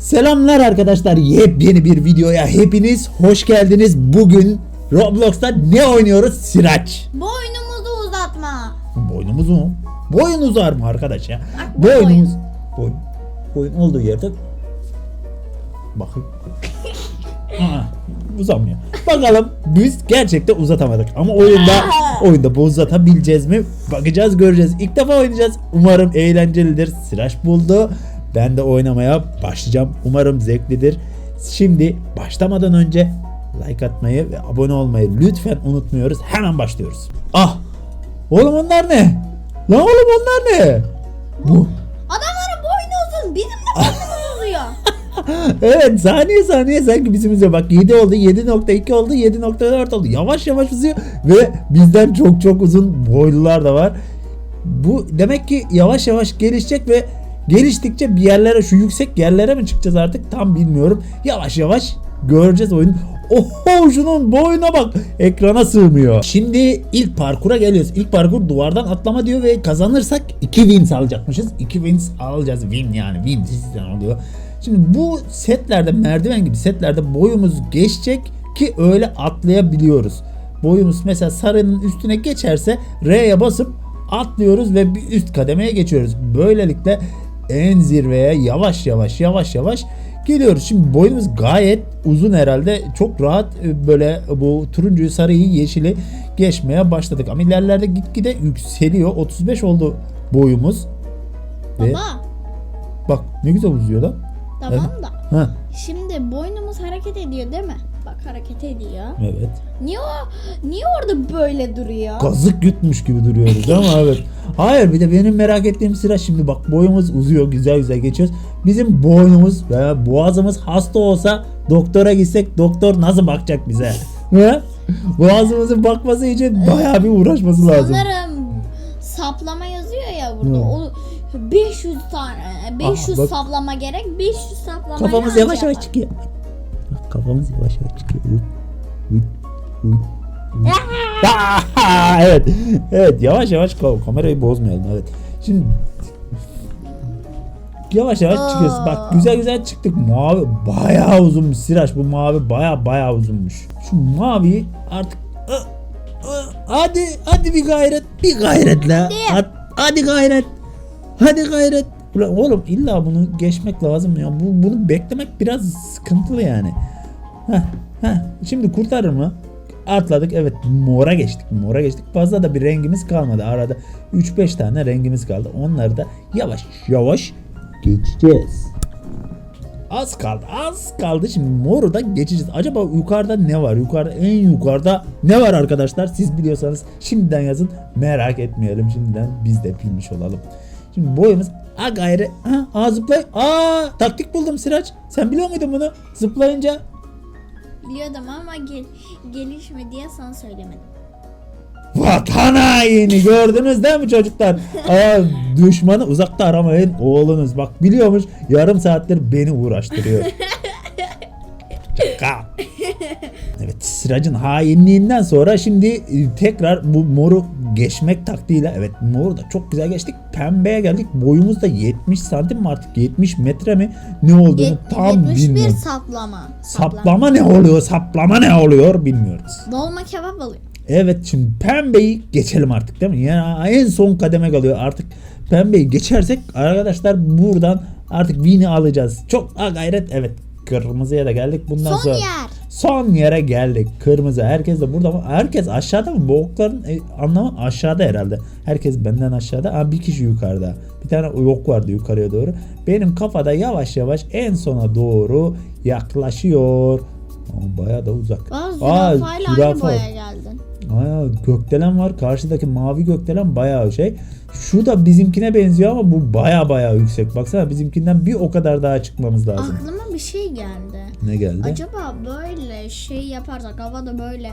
Selamlar arkadaşlar. Yepyeni bir videoya hepiniz hoş geldiniz. Bugün Roblox'ta ne oynuyoruz? Sıraç. Boynumuzu uzatma. Boynumuz mu? Boyun uzar mı arkadaş ya? bu Boynumuz. Boyun. Boyun olduğu yerde. Aa, uzamıyor. Bakalım biz gerçekten uzatamadık ama oyunda oyunda bu uzatabileceğiz mi? Bakacağız göreceğiz. İlk defa oynayacağız. Umarım eğlencelidir. Sıraç buldu. Ben de oynamaya başlayacağım. Umarım zevklidir. Şimdi başlamadan önce like atmayı ve abone olmayı lütfen unutmuyoruz. Hemen başlıyoruz. Ah! Oğlum onlar ne? Lan oğlum onlar ne? Bu Adamların boynu uzun. Bizim de boynumuz uzuyor. evet saniye saniye sanki bizim üzere bak 7 oldu 7.2 oldu 7.4 oldu yavaş yavaş uzuyor ve bizden çok çok uzun boylular da var. Bu demek ki yavaş yavaş gelişecek ve geliştikçe bir yerlere şu yüksek yerlere mi çıkacağız artık tam bilmiyorum. Yavaş yavaş göreceğiz oyunu. Oho şunun boyuna bak ekrana sığmıyor. Şimdi ilk parkura geliyoruz. İlk parkur duvardan atlama diyor ve kazanırsak 2 wins alacakmışız. 2 wins alacağız. Win yani win sizden oluyor. Şimdi bu setlerde merdiven gibi setlerde boyumuz geçecek ki öyle atlayabiliyoruz. Boyumuz mesela sarının üstüne geçerse R'ye basıp atlıyoruz ve bir üst kademeye geçiyoruz. Böylelikle en zirveye yavaş yavaş yavaş yavaş geliyoruz. Şimdi boyumuz gayet uzun herhalde. Çok rahat e, böyle bu turuncuyu, sarıyı, yeşili geçmeye başladık. Ama ilerlerde gitgide yükseliyor. 35 oldu boyumuz. Ve Baba bak ne güzel uzuyor lan. Tamam da. Ha, Şimdi boynumuz hareket ediyor değil mi? Bak hareket ediyor. evet. Niye o niye orada böyle duruyor? Kazık yutmuş gibi duruyoruz ama evet. Hayır bir de benim merak ettiğim sıra şimdi bak boyumuz uzuyor güzel güzel geçiyoruz. Bizim boynumuz veya boğazımız hasta olsa doktora gitsek doktor nasıl bakacak bize? Boğazımızın bakması için bayağı bir uğraşması lazım. Sanırım saplama yazıyor ya burada. Hı. O 500 tane 500 bak. saplama gerek. 500 saplama Kafamız yavaş yavaş çıkıyor. Bak, Kafamız yavaş yavaş çıkıyor. Evet. Evet yavaş yavaş ka- kamerayı bozmayalım evet. Şimdi yavaş yavaş çıkıyoruz. Bak güzel güzel çıktık. Mavi bayağı uzunmuş Siraç. Bu mavi bayağı bayağı uzunmuş. Şu mavi artık hadi hadi bir gayret bir gayretle. Hadi, hadi gayret. Hadi gayret. Ulan oğlum illa bunu geçmek lazım ya. Bu, bunu beklemek biraz sıkıntılı yani. Heh, heh. Şimdi kurtarır mı? Atladık evet mora geçtik mora geçtik fazla da bir rengimiz kalmadı arada 3-5 tane rengimiz kaldı onları da yavaş yavaş geçeceğiz. Az kaldı az kaldı şimdi moru da geçeceğiz. Acaba yukarıda ne var? Yukarıda en yukarıda ne var arkadaşlar? Siz biliyorsanız şimdiden yazın merak etmeyelim şimdiden biz de bilmiş olalım. Şimdi boyumuz a gayrı ha, aa zıplay aa taktik buldum Sıraç sen biliyor muydun bunu zıplayınca Biliyordum ama gel, gelişme diye sana söylemedim. Vatan haini gördünüz değil mi çocuklar? Aa, düşmanı uzakta aramayın oğlunuz. Bak biliyormuş yarım saattir beni uğraştırıyor. Şaka. Evet sıracın hainliğinden sonra şimdi e, tekrar bu moru geçmek taktiğiyle evet moru da çok güzel geçtik. Pembeye geldik. Boyumuz da 70 santim mi artık 70 metre mi ne olduğunu Yet- tam 71 bilmiyorum. saplama. Saplama ne oluyor? Saplama ne oluyor bilmiyoruz. Dolma kebap alıyor. Evet şimdi pembeyi geçelim artık değil mi? Yani en son kademe kalıyor artık. Pembeyi geçersek arkadaşlar buradan artık win'i alacağız. Çok ha gayret evet kırmızıya da geldik. Bundan Son sonra yer. son yere geldik. Kırmızı herkes de burada ama herkes aşağıda mı? Bu okların e, anlamı aşağıda herhalde. Herkes benden aşağıda. Ama bir kişi yukarıda. Bir tane ok vardı yukarıya doğru. Benim kafada yavaş yavaş en sona doğru yaklaşıyor. Ama bayağı da uzak. Aa, Aa, zürafayla aynı zürafa. boya geldin. Aya gökdelen var. Karşıdaki mavi gökdelen bayağı şey. Şu da bizimkine benziyor ama bu bayağı bayağı yüksek. Baksana bizimkinden bir o kadar daha çıkmamız lazım. Aklıma bir şey geldi. Ne geldi? Acaba böyle şey yaparsak havada böyle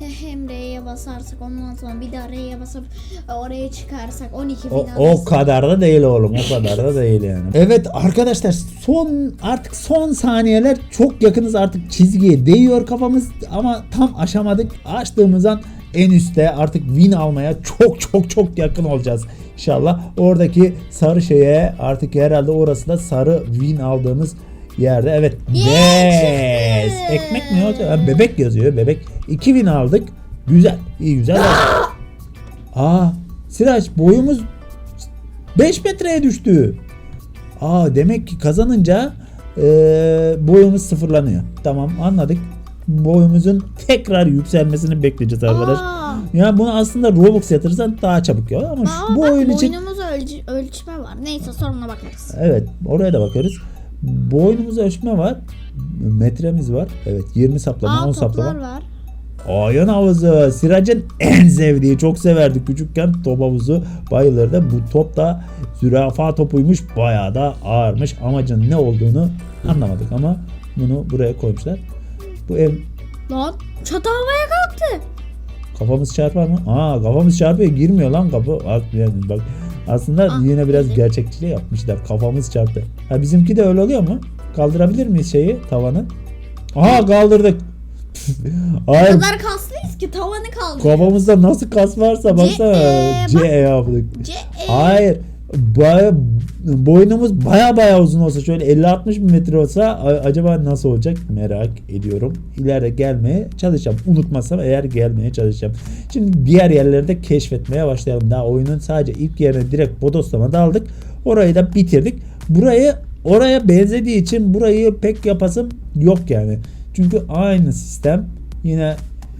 e, hem R'ye basarsak ondan sonra bir daha R'ye basıp e, oraya çıkarsak 12 O, falan. o kadar da değil oğlum. O kadar da değil yani. Evet arkadaşlar son artık son saniyeler çok yakınız artık çizgiye değiyor kafamız ama tam aşamadık. Açtığımız an en üstte artık win almaya çok çok çok yakın olacağız. İnşallah oradaki sarı şeye artık herhalde orası da sarı win aldığımız yerde. Evet. Yes! Ekmek mi? Ha, bebek yazıyor. Bebek. 2000 aldık. Güzel. İyi güzel. Aa, Siraç boyumuz 5 metreye düştü. Aa demek ki kazanınca eee, boyumuz sıfırlanıyor. Tamam anladık. Boyumuzun tekrar yükselmesini bekleyeceğiz arkadaş. Aa, Ya bunu aslında Robux yatırırsan daha çabuk ya ama şu- aa, bu bak, oyun için boynumuz ölç- ölçme var. Neyse sonra bakarız. evet oraya da bakarız. Boynumuz ölçme var. Metremiz var. Evet 20 saplama Aa 10 toplar saplama. var. Oyun havuzu. Siracın en sevdiği. Çok severdi küçükken top havuzu. Bayılırdı. Bu top da zürafa topuymuş. Bayağı da ağırmış. Amacın ne olduğunu anlamadık ama bunu buraya koymuşlar. Bu ev Lan çatı havaya kalktı. kafamız çarpar mı? Aa kafamız çarpıyor. Girmiyor lan kapı. Yani bak. Aslında Ah, yine biraz girdi. gerçekçiliği yapmışlar. Kafamız çarptı. Ha bizimki de öyle oluyor mu? Kaldırabilir miyiz şeyi tavanı? Aha kaldırdık. O Hayır kadar kaslıyız ki tavanı kaldı. Kafamızda nasıl kas varsa baksana. C, C, bak. yaptık. C E. Hayır. Baya, boynumuz baya baya uzun olsa şöyle 50-60 metre olsa acaba nasıl olacak merak ediyorum. İleride gelmeye çalışacağım. Unutmazsam eğer gelmeye çalışacağım. Şimdi diğer yerleri de keşfetmeye başlayalım. Daha oyunun sadece ilk yerine direkt Bodoslama'da aldık. Orayı da bitirdik. Burayı oraya benzediği için burayı pek yapasım yok yani. Çünkü aynı sistem yine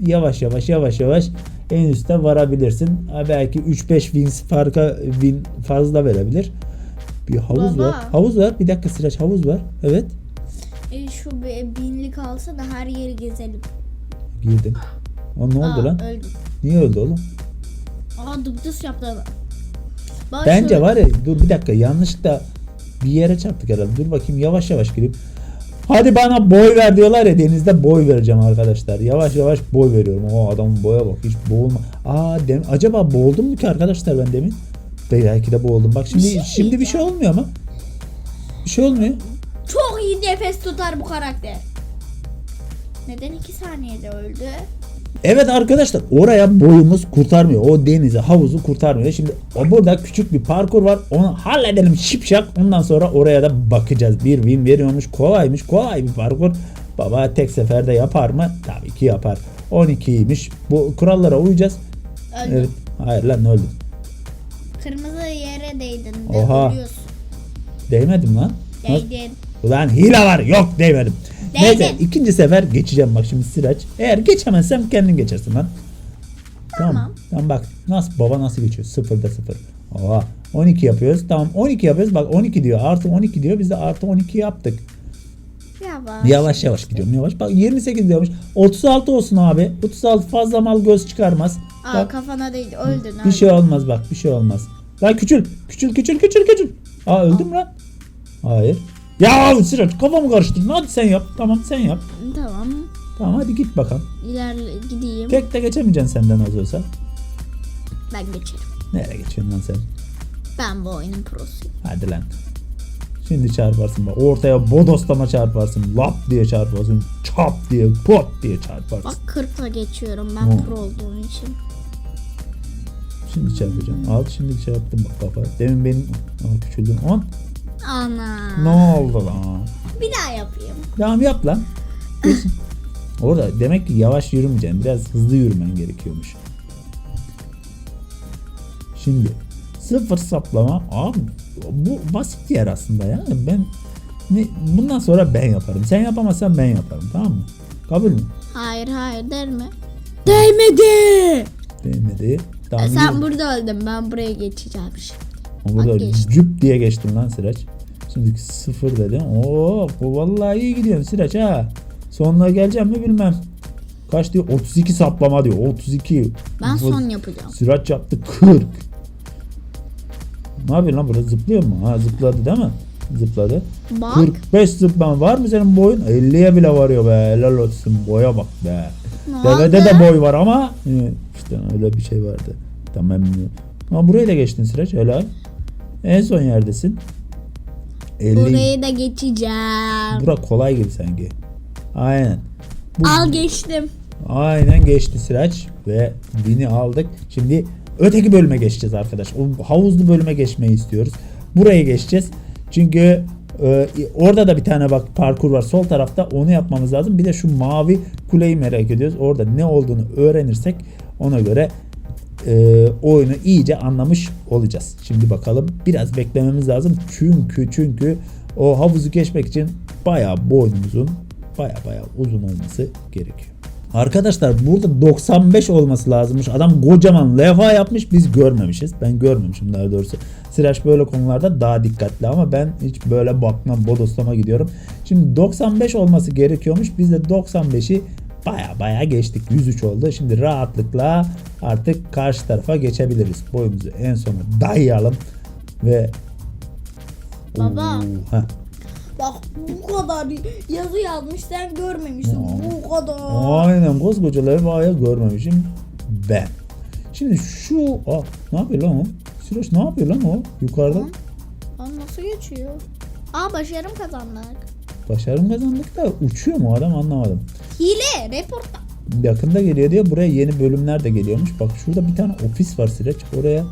yavaş yavaş yavaş yavaş en üste varabilirsin. Belki 3-5 win farka win fazla verebilir. Bir havuz Baba. var. Havuz var. Bir dakika Sıraç havuz var. Evet. E, şu binlik alsa da her yeri gezelim. Girdim. O ne oldu Aa, lan? Öldüm. Niye öldü oğlum? Aa dıptıs yaptı adam. Bak Bence var ya dur bir dakika yanlışlıkla bir yere çarptık herhalde. Dur bakayım yavaş yavaş gireyim. Hadi bana boy ver diyorlar ya denizde boy vereceğim arkadaşlar. Yavaş yavaş boy veriyorum. O adamın boya bak hiç boğulma. Aa dem acaba boğuldum mu ki arkadaşlar ben demin? Belki de boğuldum. Bak şimdi Bir şey şimdi bir şey olmuyor ama. Bir şey olmuyor. Çok iyi nefes tutar bu karakter. Neden iki saniyede öldü? Evet arkadaşlar oraya boyumuz kurtarmıyor. O denizi havuzu kurtarmıyor. Şimdi o burada küçük bir parkur var. Onu halledelim şipşak. Ondan sonra oraya da bakacağız. Bir win veriyormuş. Kolaymış. Kolay bir parkur. Baba tek seferde yapar mı? Tabii ki yapar. 12'ymiş. Bu kurallara uyacağız. Öldü. Evet. Hayır lan öldüm. Kırmızı yere değdin de Oha. ölüyorsun. Değmedim lan. Nasıl? Değdin. Ulan hile var. Yok değmedim. Değdin. Neyse ikinci sefer geçeceğim bak şimdi Sıraç. Eğer geçemezsem kendin geçersin lan. Tamam. Tamam. Tamam bak nasıl baba nasıl geçiyor? Sıfırda sıfır. Oha. 12 yapıyoruz. Tamam 12 yapıyoruz. Bak 12 diyor. Artı 12 diyor. Biz de artı 12 yaptık. Yavaş. Yavaş yavaş gidiyorum. Yavaş. Bak 28 diyormuş. 36 olsun abi. 36 fazla mal göz çıkarmaz. Aa Bak kafana değdi öldün öldün. bir şey olmaz bak. Bir şey olmaz. Lan küçül. Küçül küçül küçül küçül. Aa öldüm lan. Hayır. Ya Sıraç kafamı karıştırdın. Hadi sen yap. Tamam sen yap. Tamam. Tamam hadi git bakalım. İlerle gideyim. Tek de geçemeyeceksin senden az olsa. Ben geçerim. Nereye geçiyorsun lan sen? Ben bu oyunun prosuyum. Hadi lan. Şimdi çarparsın bak. Ortaya bodoslama çarparsın. Lap diye çarparsın. Çap diye pot diye çarparsın. Bak 40'la geçiyorum ben Oo. pro olduğum için. Şimdi çarpacağım. Al şimdi çarptım bak kafa. Demin benim Aa, küçüldüm. On. Ana. Ne oldu lan? Bir daha yapayım. Tamam yap lan. Orada demek ki yavaş yürümeyeceksin. Biraz hızlı yürümen gerekiyormuş. Şimdi sıfır saplama. Abi bu basit yer aslında ya. Ben ne, bundan sonra ben yaparım. Sen yapamazsan ben yaparım. Tamam mı? Kabul mü? Hayır hayır der mi? Değmedi. Değmedi. Tamam, Sen yürü. burada öldün ben buraya geçeceğim şimdi. Burada Bak geçtim. cüp diye geçtim lan Sıraç. Şimdi sıfır dedim. Oo, bu vallahi iyi gidiyorsun Sıraç ha. Sonuna geleceğim mi bilmem. Kaç diyor? 32 saplama diyor. 32. Ben Bu- son yapacağım. Sıraç yaptı 40. Ne yapıyorsun lan burada zıplıyor mu? Ha zıpladı değil mi? Zıpladı. Bak. 45 zıplama var mı senin boyun? 50'ye bile varıyor be. Helal olsun. Boya bak be. Ne Devede oldu? de boy var ama e, işte öyle bir şey vardı. Tamam. Ama burayı da geçtin Sıraç. Helal. En son yerdesin. 50. Burayı da geçeceğim. Bura kolay gibi sanki. Aynen. Bu- Al geçtim. Aynen geçti Sıraç ve bini aldık. Şimdi öteki bölüme geçeceğiz arkadaş. O havuzlu bölüme geçmeyi istiyoruz. Buraya geçeceğiz. Çünkü Ee, orada da bir tane bak parkur var sol tarafta onu yapmamız lazım. Bir de şu mavi kuleyi merak ediyoruz. Orada ne olduğunu öğrenirsek ona göre e, oyunu iyice anlamış olacağız. Şimdi bakalım biraz beklememiz lazım. Çünkü çünkü o havuzu geçmek için bayağı boynumuzun bayağı bayağı uzun olması gerekiyor. Arkadaşlar burada 95 olması lazımmış. Adam kocaman levha yapmış biz görmemişiz. Ben görmemişim daha doğrusu. Sıraç böyle konularda daha dikkatli ama ben hiç böyle bakmam bodoslama gidiyorum. Şimdi 95 olması gerekiyormuş. Biz de 95'i baya baya geçtik. 103 oldu. Şimdi rahatlıkla artık karşı tarafa geçebiliriz. Boyumuzu en sona dayayalım ve Baba. Oo, heh. Bak bu kadar yazı yazmış sen görmemişsin. Ya. Bu kadar. Aynen koskoca levhayı görmemişim ben. Şimdi şu Aa, ne yapıyor lan o? Siroş ne yapıyor lan o? Yukarıda. Lan nasıl geçiyor? Aa başarım kazandık. Başarım kazandık da uçuyor mu adam anlamadım. Hile reporta. Yakında geliyor diyor. Buraya yeni bölümler de geliyormuş. Bak şurada bir tane ofis var Siraç. Oraya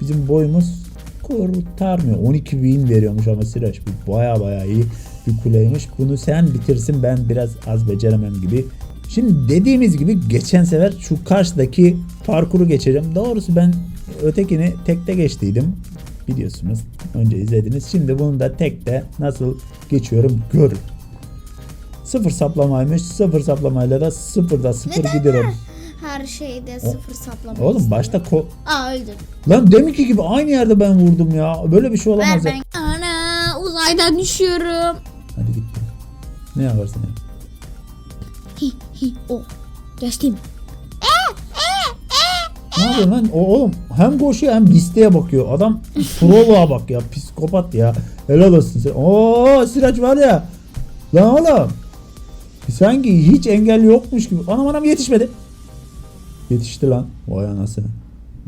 bizim boyumuz kurtarmıyor. 12 bin veriyormuş ama Siraç bu baya baya iyi bir kuleymiş. Bunu sen bitirsin ben biraz az beceremem gibi. Şimdi dediğimiz gibi geçen sefer şu karşıdaki parkuru geçeceğim. Doğrusu ben ötekini tekte geçtiydim. Biliyorsunuz. Önce izlediniz. Şimdi bunu da tekte nasıl geçiyorum görün. Sıfır saplamaymış. Sıfır saplamayla da sıfırda sıfır Neden gidiyorum. Her şeyde sıfır saplama. Oğlum başta ko- Aa öldüm. Lan deminki gibi aynı yerde ben vurdum ya. Böyle bir şey Ver olamaz ya. ben. Ana uzaydan düşüyorum. Hadi git. Ne yaparsın ya? Hi hi oh. Geçtim. Ne yapıyorsun lan? O, oğlum hem koşuyor hem listeye bakıyor. Adam proluğa bak ya. Psikopat ya. Helal olsun sen. Oo Siraç var ya. Lan oğlum. Sanki hiç engel yokmuş gibi. Anam anam yetişmedi. Yetişti lan. Vay anasını.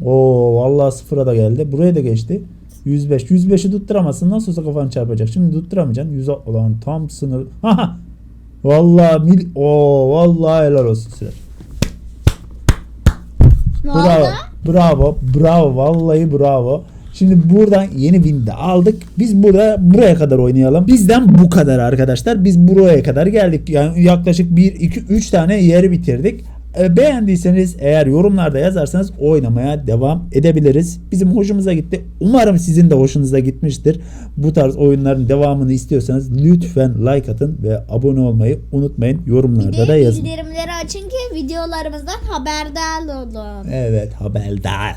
Oo vallahi sıfıra da geldi. Buraya da geçti. 105. 105'i tutturamazsın. Nasıl olsa kafanı çarpacak. Şimdi tutturamayacaksın. 100 olan tam sınır. Haha. Vallahi mil. Oo vallahi helal olsun. Ne Bravo. Bravo. Bravo. Vallahi bravo. Şimdi buradan yeni win de aldık. Biz burada buraya kadar oynayalım. Bizden bu kadar arkadaşlar. Biz buraya kadar geldik. Yani yaklaşık 1 2 3 tane yeri bitirdik. E, Beğendiyseniz eğer yorumlarda yazarsanız oynamaya devam edebiliriz. Bizim hoşumuza gitti. Umarım sizin de hoşunuza gitmiştir. Bu tarz oyunların devamını istiyorsanız lütfen like atın ve abone olmayı unutmayın. Bir Yorumlarda da de yazın. bildirimleri açın ki videolarımızdan haberdar olun. Evet haberdar.